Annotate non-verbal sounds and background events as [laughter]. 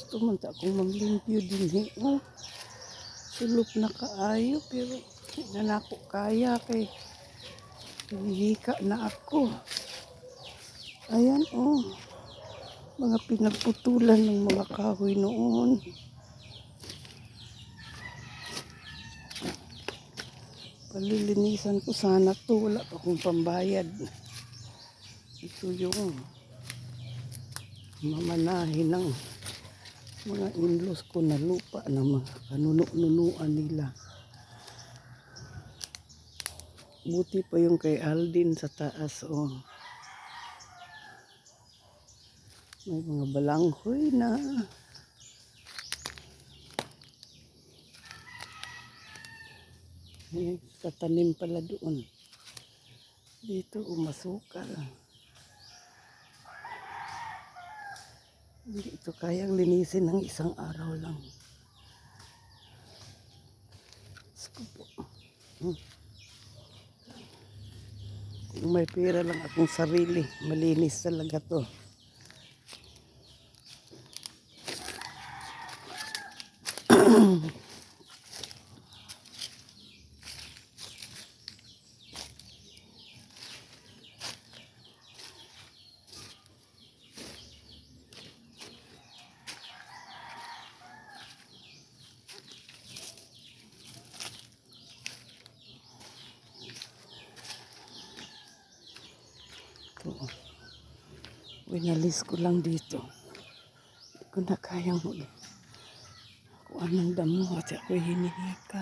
gusto man ta akong maglimpyo din oh. Sulop na kaayo pero na nako kaya kay hihika na ako. Ayan oh. Mga pinagputulan ng mga kahoy noon. Palilinisan ko sana to. Wala pa akong pambayad. Ito yung mamanahin ng mga inlos ko na lupa ng mga kanuno-nunuan nila. Buti pa yung kay Aldin sa taas, oh. May mga balanghoy na. May katanim pala doon. Dito, umasukal. Hindi ito kayang linisin ng isang araw lang. Diyos ko po. Hmm. Kung may pera lang akong sarili, malinis talaga to. [clears throat] Ito. Winalis ko lang dito. Hindi ko na kayang mag... Kung anong damo at ako'y hinihika.